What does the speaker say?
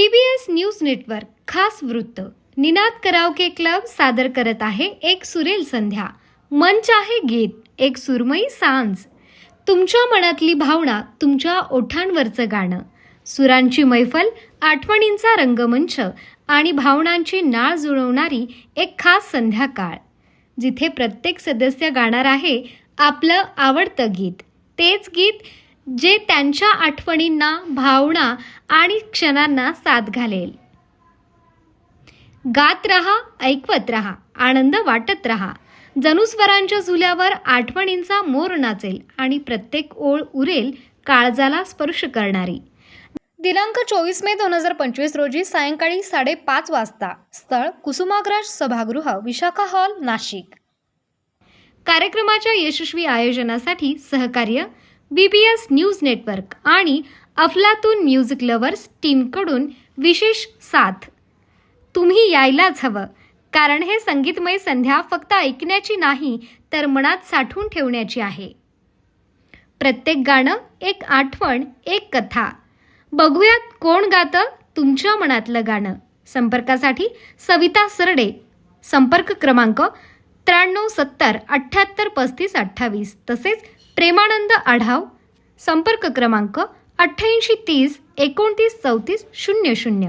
DBS news network खास वृत्त. Ninad karaoke club सादर करत आहे एक सुरेल संध्या. मंच आहे गीत एक सुरमई सांज. तुमच्या मनातली भावना तुमच्या ओठांवरचं गाणं. सुरांची मैफल आठवणींचा रंगमंच आणि भावनांची नाळ जुळवणारी एक खास संध्याकाळ. जिथे प्रत्येक सदस्य गाणार आहे आपलं आवडतं गीत. तेच गीत जे त्यांच्या आठवणींना भावना आणि क्षणांना साथ घालेल. गात रहा ऐकवत रहा आनंद वाटत रहा. जनुस्वरांच्या झुल्यावर आठवणींचा मोर नाचेल आणि प्रत्येक ओळ उरेल काळजाला स्पर्श करणारी. दिनांक चोवीस मे दोन हजार पंचवीस रोजी सायंकाळी साडेपाच वाजता स्थळ कुसुमाग्रज सभागृह विशाखा हॉल नाशिक. कार्यक्रमाच्या यशस्वी आयोजनासाठी सहकार्य B B S news network आणि अफलातून म्युझिक लवर्स टीमकडून विशेष साथ. तुम्ही यायलाच हवं कारण हे संगीतमय संध्या फक्त ऐकण्याची नाही तर मनात साठवून ठेवण्याची आहे. प्रत्येक गाणं एक आठवण एक कथा. बघूयात कोण गातं तुमच्या मनातलं गाणं. संपर्कासाठी सविता सरडे. संपर्क क्रमांक त्र्याण्णव सत्तर अठ्ठ्याहत्तर पस्तीस अठ्ठावीस. तसेच प्रेमानंद आढाव संपर्क क्रमांक अठ्ठ्याऐंशी तीस एकोणतीस चौतीस शून्य शून्य.